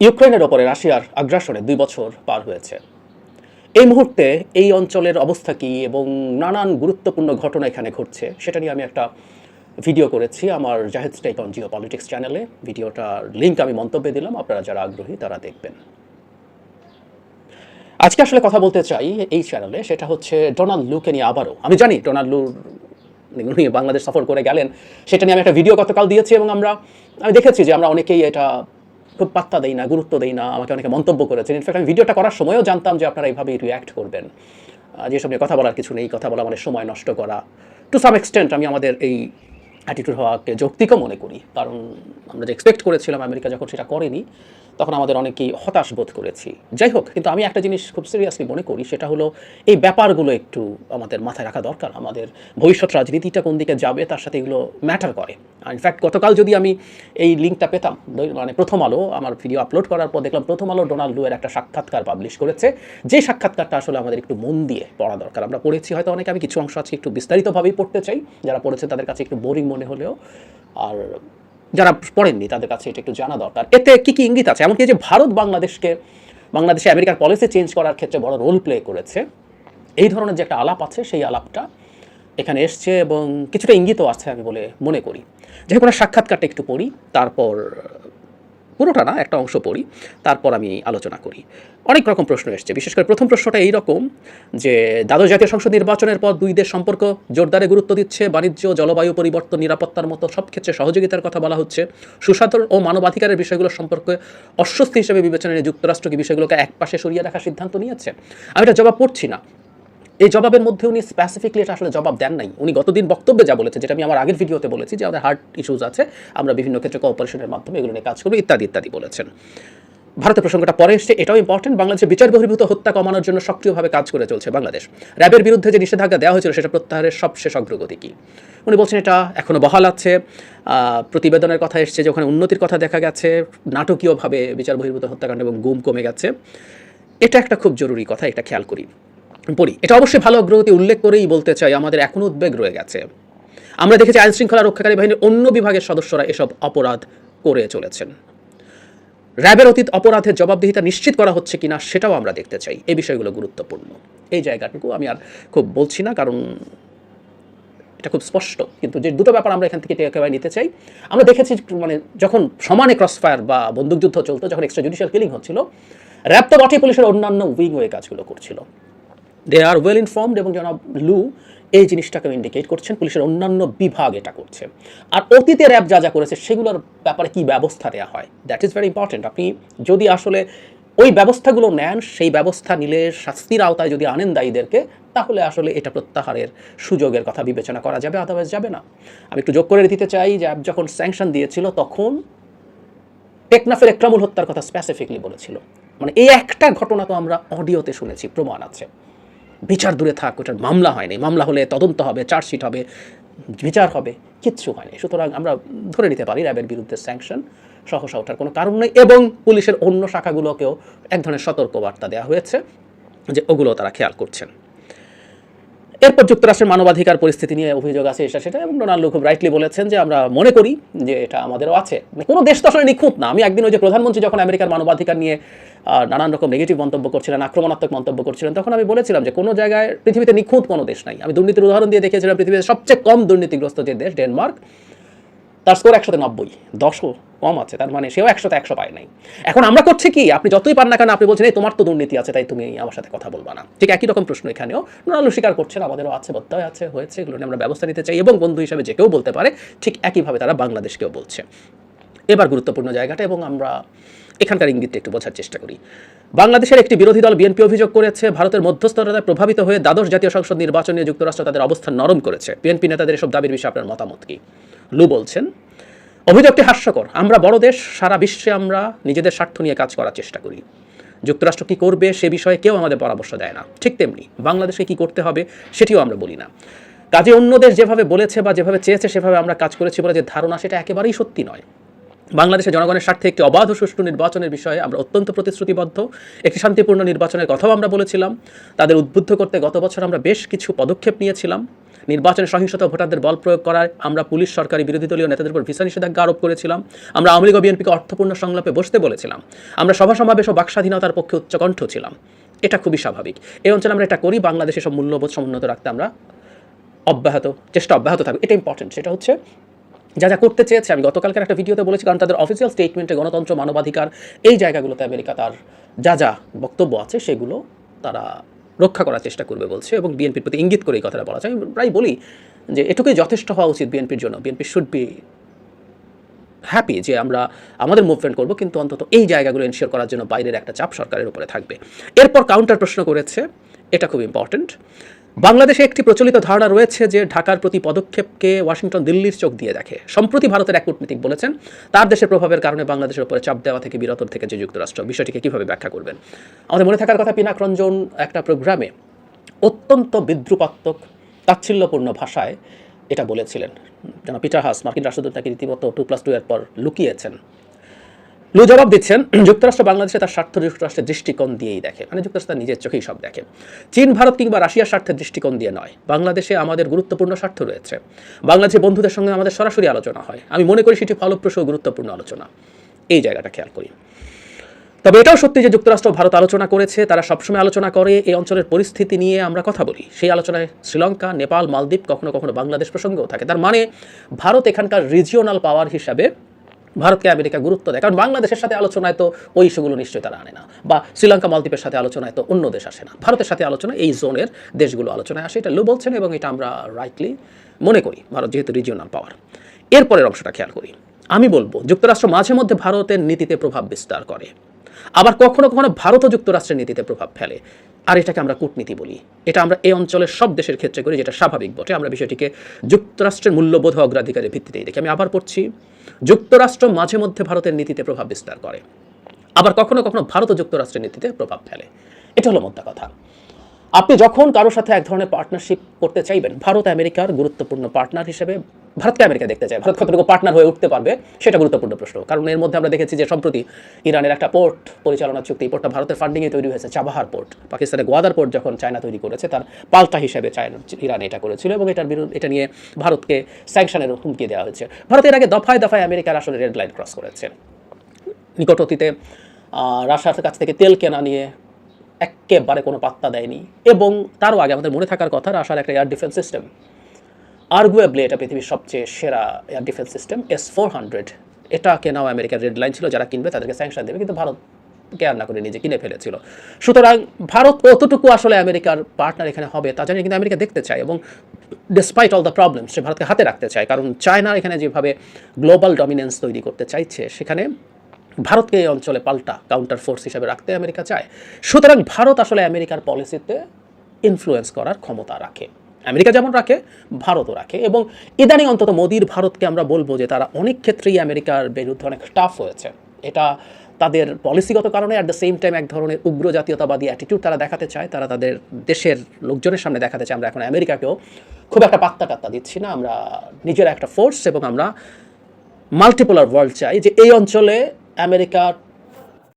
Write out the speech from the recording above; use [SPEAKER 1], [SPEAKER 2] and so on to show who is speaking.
[SPEAKER 1] ইউক্রেনের ওপরে রাশিয়ার আগ্রাসনে দুই বছর পার হয়েছে। এই মুহূর্তে এই অঞ্চলের অবস্থা কী এবং নানান গুরুত্বপূর্ণ ঘটনা এখানে ঘটছে, সেটা নিয়ে আমি একটা ভিডিও করেছি আমার Zahed stake on geo politics চ্যানেলে। ভিডিওটার লিঙ্ক আমি মন্তব্যে দিলাম, আপনারা যারা আগ্রহী তারা দেখবেন। আজকে আসলে কথা বলতে চাই এই চ্যানেলে, সেটা হচ্ছে ডোনাল্ড লুকে নিয়ে আবারও। আমি জানি ডোনাল্ড লু উনি বাংলাদেশ সফর করে গেলেন, সেটা নিয়ে আমি একটা ভিডিও গতকাল দিয়েছি এবং আমরা, আমি দেখেছি যে আমরা অনেকেই এটা খুব পাত্তা দেই না, গুরুত্ব দেই না, আমাকে অনেকে মন্তব্য করেছেন। ইনফ্যাক্ট আমি ভিডিওটা করার সময়ও জানতাম যে আপনারা এইভাবেই রিয়্যাক্ট করবেন। যেসব নিয়ে কথা বলার কিছু নেই, কথা বলা মানে সময় নষ্ট করা। টু সাম এক্সটেন্ট আমি আমাদের এই অ্যাটিটিউড হওয়াকে যৌক্তিকও মনে করি। কারণ আমরা যে এক্সপেক্ট করেছিলাম, আমেরিকা যখন সেটা করেনি তখন আমাদের অনেকেই হতাশ বোধ করেছি। যাই হোক, কিন্তু আমি একটা জিনিস খুব সিরিয়াসলি মনে করি, সেটা হলো এই ব্যাপারগুলো একটু আমাদের মাথায় রাখা দরকার। আমাদের ভবিষ্যৎ রাজনীতিটা কোন দিকে যাবে তার সাথে এগুলো ম্যাটার করে। ইনফ্যাক্ট গতকাল যদি আমি এই লিঙ্কটা পেতাম মানে প্রথম আলো, আমার ভিডিও আপলোড করার পর দেখলাম প্রথম আলো ডোনাল্ড লুয়ের একটা সাক্ষাৎকার পাবলিশ করেছে। যে সাক্ষাৎকারটা আসলে আমাদের একটু মন দিয়ে পড়া দরকার। আমরা পড়েছি, হয়তো অনেকে আমি কিছু অংশ আছে একটু বিস্তারিতভাবেই পড়তে চাই। যারা পড়েছে তাদের কাছে একটু বোরিং মনে হলেও। আর যারা পড়েননি, তাদের কাছে এটা একটু জানা দরকার। এতে কী কী ইঙ্গিত আছে? এমনকি যে ভারত বাংলাদেশকে, বাংলাদেশে আমেরিকার পলিসি চেঞ্জ করার ক্ষেত্রে বড় রোল প্লে করেছে, এই ধরনের যে একটা আলাপ আছে, সেই আলাপটা এখানে এসছে এবং কিছুটা ইঙ্গিতও আছে আমি বলে মনে করি। যে কোনো সাক্ষাৎকারটা একটু পড়ি, তারপর পুরোটা না, একটা অংশ পড়ি, তারপর আমি আলোচনা করি। অনেক রকম প্রশ্ন এসছে। বিশেষ করে প্রথম প্রশ্নটা এই রকম যে, দ্বাদশ জাতীয় সংসদ নির্বাচনের পর দুই দেশ সম্পর্ক জোরদারে গুরুত্ব দিচ্ছে, বাণিজ্য, জলবায়ু পরিবর্তন, নিরাপত্তার মতো সব ক্ষেত্রে সহযোগিতার কথা বলা হচ্ছে। সুসাধারণ ও মানবাধিকারের বিষয়গুলো সম্পর্কে অস্বস্তি হিসেবে বিবেচনা নিয়ে যুক্তরাষ্ট্র কি বিষয়গুলোকে একপাশে সরিয়ে রাখার সিদ্ধান্ত নিয়েছে? আমি এটা জবাব পড়ছি না। এই জবাবের মধ্যে উনি স্পেসিফিকলি এটা আসলে জবাব দেন নাই। উনি গতদিন বক্তব্যে যা বলেছে, যেটা আমি আমার আগের ভিডিওতে বলেছি যে, আমাদের হার্ট ইস্যুজ আছে, আমরা বিভিন্ন ক্ষেত্রে কোঅপারেশনের মাধ্যমে এগুলো নিয়ে কাজ করব, ইত্যাদি ইত্যাদি বলেছেন। ভারতের প্রসঙ্গটা পরে এসছে, এটাও ইম্পর্টেন্ট বাংলাদেশে বিচার বহির্ভূত হত্যা কমানোর জন্য সক্রিয়ভাবে কাজ করে চলছে বাংলাদেশ। র্যাবের বিরুদ্ধে যে নিষেধাজ্ঞা দেওয়া হয়েছিল, সেটা প্রত্যাহারের সবশেষ অগ্রগতি কী? উনি বলছেন, এটা এখনও বহাল আছে। প্রতিবেদনের কথা এসছে যে, ওখানে উন্নতির কথা দেখা গেছে, নাটকীয়ভাবে বিচার বহির্ভূত হত্যাকাণ্ড এবং গুম কমে গেছে। এটা একটা খুব জরুরি কথা, এটা খেয়াল করি। পড়ি। এটা অবশ্যই ভালো অগ্রগতি উল্লেখ করেই বলতে চাই, আমাদের এখনও উদ্বেগ রয়ে গেছে। আমরা দেখেছি আইন শৃঙ্খলা রক্ষাকারী বাহিনীর অন্য বিভাগের সদস্যরা এসব অপরাধ করে চলেছেন। র্যাবের অতীত অপরাধের জবাবদিহিতা নিশ্চিত করা হচ্ছে কিনা সেটাও আমরা দেখতে চাই। এই বিষয়গুলো গুরুত্বপূর্ণ। এই জায়গাটুকু আমি আর খুব বলছি না, কারণ এটা খুব স্পষ্ট। কিন্তু যে দুটো ব্যাপার আমরা এখান থেকে একেবারে নিতে চাই, আমরা দেখেছি মানে যখন সমানে ক্রসফায়ার বা বন্দুকযুদ্ধ চলতো, যখন এক্সট্রা জুডিশিয়াল কিলিং হচ্ছিল, র্যাব তো বটে পুলিশের অন্যান্য উইং ওয়ে কাজগুলো করছিল। দে আর ওয়েল ইনফর্মড এবং জনাব লু এই জিনিসটাকে ইন্ডিকেট করছেন। পুলিশের অন্যান্য বিভাগ এটা করছে। আর অতীতে র্যাব যা যা করেছে, সেগুলোর ব্যাপারে কি ব্যবস্থা দেওয়া হয়? দ্যাট ইজ ভেরি ইম্পর্টেন্ট আপনি যদি আসলে ওই ব্যবস্থাগুলো নেন, সেই ব্যবস্থা নিলে শাস্তির আওতায় যদি আনেন দায়ীদেরকে, তাহলে আসলে এটা প্রত্যাহারের সুযোগের কথা বিবেচনা করা যাবে আদারওয়াইজ যাবে না। আমি একটু যোগ করে দিতে চাই, যে অ্যাপ যখন স্যাংশন দিয়েছিল, তখন টেকনাফের একরামুল হত্যার কথা স্পেসিফিকলি বলেছিল। মানে এই একটা ঘটনা তো আমরা অডিওতে শুনেছি, প্রমাণ আছে। বিচার দূরে থাক, ওটার মামলা হয়নি মামলা হলে তদন্ত হবে, চার্জশিট হবে, বিচার হবে, কিচ্ছু হয়নি সুতরাং আমরা ধরে নিতে পারি র্যাবের বিরুদ্ধে স্যাংশন সহসা ওঠার কোনো কারণ নেই এবং পুলিশের অন্য শাখাগুলোকেও এক ধরনের সতর্কবার্তা দেওয়া হয়েছে যে ওগুলো তারা খেয়াল করছেন। এরপর যুক্তরাষ্ট্রের মানবাধিকার পরিস্থিতি নিয়ে অভিযোগ আছে এটা, সেটা, এবং ডোনাল্ড খুব রাইটলি বলেছেন যে আমরা মনে করি যে এটা আমাদেরও আছে। কোনো দেশ তো আসলে নিখুঁত না। আমি একদিন ওই যে প্রধানমন্ত্রী যখন আমেরিকার মানবাধিকার নিয়ে নানান রকম নেগেটিভ মন্তব্য করছিলেন, আক্রমণাত্মক মন্তব্য করছিলেন, তখন আমি বলেছিলাম যে কোনো জায়গায় পৃথিবীতে নিখুঁত কোনো দেশ নাই। আমি দুর্নীতির উদাহরণ দিয়ে দেখেছিলাম পৃথিবীতে সবচেয়ে কম দুর্নীতিগ্রস্ত যে দেশ, ডেনমার্ক। তার স্কোর একশোতে নব্বই। দশও কম আছে, তার মানে সেও একশোতে একশো পায় নাই। এখন আমরা করছি কি? আপনি যতই পান না কেন, আপনি বলছেন তোমার তো দুর্নীতি আছে, তাই তুমি আমার সাথে কথা বলবা না। ঠিক একই রকম প্রশ্ন এখানেও নানালু স্বীকার করছেন, আমাদেরও আছে বোধহয় আছে, হয়েছে, এগুলো নিয়ে আমরা ব্যবস্থা নিতে চাই এবং বন্ধু হিসাবে যে কেউ বলতে পারে, ঠিক একইভাবে তারা বাংলাদেশকেও বলছে। এবার গুরুত্বপূর্ণ জায়গাটা এবং আমরা এখানকার ইঙ্গিতটা একটু বোঝার চেষ্টা করি। বাংলাদেশের একটি বিরোধী দল বিএনপি অভিযোগ করেছে, ভারতের মধ্যস্থতায় প্রভাবিত হয়ে দ্বাদশ জাতীয় সংসদ নির্বাচন যুক্তরাষ্ট্র তাদের অবস্থান নরম করেছে। বিএনপি নেতাদের এসব দাবির বিষয়ে আপনার মতামত কি? লু বলছেন, অভিযোগটি হাস্যকর। আমরা বড় দেশ, সারা বিশ্বে আমরা নিজেদের স্বার্থ নিয়ে কাজ করার চেষ্টা করি। যুক্তরাষ্ট্র কী করবে সে বিষয়ে কেউ আমাদের পরামর্শ দেয় না। ঠিক তেমনি বাংলাদেশে কি করতে হবে সেটিও আমরা বলি না। কাজে অন্য দেশ যেভাবে বলেছে বা যেভাবে চেয়েছে সেভাবে আমরা কাজ করেছি বলে যে ধারণা সেটা একেবারেই সত্যি নয়। বাংলাদেশের জনগণের স্বার্থে একটি অবাধ ও সুষ্ঠু নির্বাচনের বিষয়ে আমরা অত্যন্ত প্রতিশ্রুতিবদ্ধ। একটি শান্তিপূর্ণ নির্বাচনের কথাও আমরা বলেছিলাম। তাদের উদ্বুদ্ধ করতে গত বছর আমরা বেশ কিছু পদক্ষেপ নিয়েছিলাম। নির্বাচনে সহিংসতা ভোটারদের বল প্রয়োগ করায় আমরা পুলিশ, সরকারি বিরোধী দলীয় নেতাদের উপর ভিসা নিষেধাজ্ঞা আরোপ করেছিলাম। আমরা আওয়ামী লীগ বিএনপিকে অর্থপূর্ণ সংলাপে বসতে বলেছিলাম। আমরা সভা সমাবেশ ও বাকস্বাধীনতার পক্ষে উচ্চকণ্ঠ ছিলাম। এটা খুবই স্বাভাবিক। এই অঞ্চলে আমরা এটা করি, বাংলাদেশে সব মূল্যবোধ সমুন্নত রাখতে আমরা অব্যাহত, চেষ্টা অব্যাহত থাকবে এটা ইম্পর্টেন্ট সেটা হচ্ছে যা যা করতে চেয়েছে। আমি গতকালকার একটা ভিডিওতে বলেছি, কারণ তাদের অফিসিয়াল স্টেটমেন্টে গণতন্ত্র, মানবাধিকার এই জায়গাগুলোতে আমেরিকা তার যা যা বক্তব্য আছে, সেগুলো তারা রক্ষা করার চেষ্টা করবে বলছে এবং বিএনপির প্রতি ইঙ্গিত করে এই কথাটা বলা যায়। আমি প্রায় বলি যে এটুকুই যথেষ্ট হওয়া উচিত বিএনপির জন্য। বিএনপি শুড বি হ্যাপি যে আমরা আমাদের মুভমেন্ট করব, কিন্তু অন্তত এই জায়গাগুলো এনশিওর করার জন্য বাইরের একটা চাপ সরকারের উপরে থাকবে। এরপর কাউন্টার প্রশ্ন করেছে এটা খুব ইম্পর্ট্যান্ট বাংলাদেশে একটি প্রচলিত ধারণা রয়েছে যে ঢাকার প্রতি পদক্ষেপকে ওয়াশিংটন দিল্লির চোখ দিয়ে দেখে। সম্প্রতি ভারতের এক কূটনীতিক বলেছেন, তার দেশের প্রভাবের কারণে বাংলাদেশের উপরে চাপ দেওয়া থেকে বিরত থেকে যে যুক্তরাষ্ট্র। বিষয়টিকে কীভাবে ব্যাখ্যা করবেন? আমাদের মনে থাকার কথা, পিনাক রঞ্জন একটা প্রোগ্রামে অত্যন্ত বিদ্রুপাত্মক, তাচ্ছিল্যপূর্ণ ভাষায় এটা বলেছিলেন। যেন পিটার হাস, মার্কিন রাষ্ট্রদূত তাকে রীতিমতো টু প্লাস টু এর পর লুকিয়েছেন। লু জবাব দিচ্ছেন, যুক্তরাষ্ট্র বাংলাদেশে তার স্বার্থ যুক্তরাষ্ট্রের দৃষ্টিকোণ দিয়েই দেখে। মানে যুক্তরাষ্ট্র তার নিজের চোখেই সব দেখে। চীন, ভারত কিংবা রাশিয়ার স্বার্থের দৃষ্টিকোণ দিয়ে নয়। বাংলাদেশে আমাদের গুরুত্বপূর্ণ স্বার্থ রয়েছে। বাংলাদেশের বন্ধুদের সঙ্গে আমাদের সরাসরি আলোচনা হয়। আমি মনে করি সেটি ফলপ্রসূ গুরুত্বপূর্ণ আলোচনা। এই জায়গাটা খেয়াল করি। তবে এটাও সত্যি যে যুক্তরাষ্ট্র ভারত আলোচনা করেছে, তারা সবসময় আলোচনা করে এই অঞ্চলের পরিস্থিতি নিয়ে আমরা কথা বলি। সেই আলোচনায় শ্রীলঙ্কা, নেপাল, মালদ্বীপ, কখনো কখনো বাংলাদেশ প্রসঙ্গেও থাকে। তার মানে ভারত এখানকার রিজিওনাল পাওয়ার হিসাবে ভারতকে আমেরিকা গুরুত্ব দেয়। কারণ বাংলাদেশের সাথে আলোচনায় তো ওই ইস্যুগুলো নিশ্চয়ই তারা আনে না। বা শ্রীলঙ্কা, মালদ্বীপের সাথে আলোচনায় তো অন্য দেশ আসে না। ভারতের সাথে আলোচনা এই জোনের দেশগুলো আলোচনায় আসে, এটা লো বলছেন এবং এটা আমরা রাইটলি মনে করি, ভারত যেহেতু রিজিওনাল পাওয়ার এরপরের অংশটা খেয়াল করি। আমি বলব, যুক্তরাষ্ট্র মাঝে মধ্যে ভারতের নীতিতে প্রভাব বিস্তার করে। আবার কখনো কখনো ভারতও যুক্তরাষ্ট্রের নীতিতে প্রভাব ফেলে। আর এটাকে আমরা কূটনীতি বলি। এটা আমরা এই অঞ্চলের সব দেশের ক্ষেত্রে করি, যেটা স্বাভাবিক বটে। আমরা বিষয়টিকে যুক্তরাষ্ট্রের মূল্যবোধ অগ্রাধিকারের ভিত্তিতেই দেখি। আমি আবার পড়ছি, যুক্তরাষ্ট্র মাঝে মধ্যে ভারতের নীতিতে প্রভাব বিস্তার করে। আবার কখনো কখনো ভারত ও যুক্তরাষ্ট্রের নীতিতে প্রভাব ফেলে। এটা হলো মোদ্দা কথা। আপনি যখন কারোর সাথে এক ধরনের পার্টনারশিপ করতে চাইবেন, ভারত আমেরিকার গুরুত্বপূর্ণ পার্টনার হিসেবে ভারতকে আমেরিকা দেখতে চায়। ভারত কতটুকু পার্টনার হয়ে উঠতে পারবে, সেটা গুরুত্বপূর্ণ প্রশ্ন। কারণ এর মধ্যে আমরা দেখেছি যে সম্প্রতি ইরানের একটা পোর্ট পরিচালনা চুক্তি পোর্টটা ভারতের ফান্ডিংয়ে তৈরি হয়েছে, চাবাহার পোর্ট পাকিস্তানের গোয়াদার পোর্ট যখন চায়না তৈরি করেছে, তার পাল্টা হিসেবে চায়না, ইরান এটা করেছিল এবং এটার বিরুদ্ধে, এটা নিয়ে ভারতকে স্যাংশনের হুমকি দেওয়া হয়েছে। ভারত এর আগে দফায় দফায় আমেরিকার আসলে রেড লাইন ক্রস করেছে। নিকট অতীতে রাশিয়ার কাছ থেকে তেল কেনা নিয়ে একেবারে কোনো পাত্তা দেয়নি। এবং তারও আগে আমাদের মনে থাকার কথা রাশার একটা এয়ার ডিফেন্স সিস্টেম আর্গুয়েবলি এটা পৃথিবীর সবচেয়ে সেরা air defence system S four hundred এটা কেনাও আমেরিকার রেড লাইন ছিল, যারা কিনবে তাদেরকে স্যাংশন দেবে, কিন্তু ভারত কেয়ার না করে নিজে কিনে ফেলেছিল। সুতরাং ভারত কতটুকু আসলে আমেরিকার পার্টনার এখানে হবে, তা জানি কিন্তু আমেরিকা দেখতে চায়। এবং ডিসপাইট অল দ্য প্রবলেম সে ভারতকে হাতে রাখতে চায়। কারণ চায়না এখানে যেভাবে গ্লোবাল ডমিনেন্স তৈরি করতে চাইছে, সেখানে ভারতকে এই অঞ্চলে পাল্টা কাউন্টার ফোর্স হিসেবে রাখতে আমেরিকা চায়। সুতরাং ভারত আসলে আমেরিকার পলিসিতে ইনফ্লুয়েন্স করার ক্ষমতা রাখে। আমেরিকা যেমন রাখে, ভারতও রাখে এবং ইদানিং অন্তত মোদির ভারতকে আমরা বলব যে তারা অনেক ক্ষেত্রেই আমেরিকার বিরুদ্ধে অনেক টাফ হয়েছে। এটা তাদের পলিসিগত কারণে অ্যাট দ্য সেম টাইম এক ধরনের উগ্র জাতীয়তাবাদী অ্যাটিটিউড তারা দেখাতে চায়। তারা তাদের দেশের লোকজনের সামনে দেখাতে চায়। আমরা এখন আমেরিকাকেও খুব একটা পাত্তা টাত্তা দিচ্ছি না। আমরা নিজের একটা ফোর্স এবং আমরা মাল্টিপোলার ওয়ার্ল্ড চাই যে এই অঞ্চলে আমেরিকা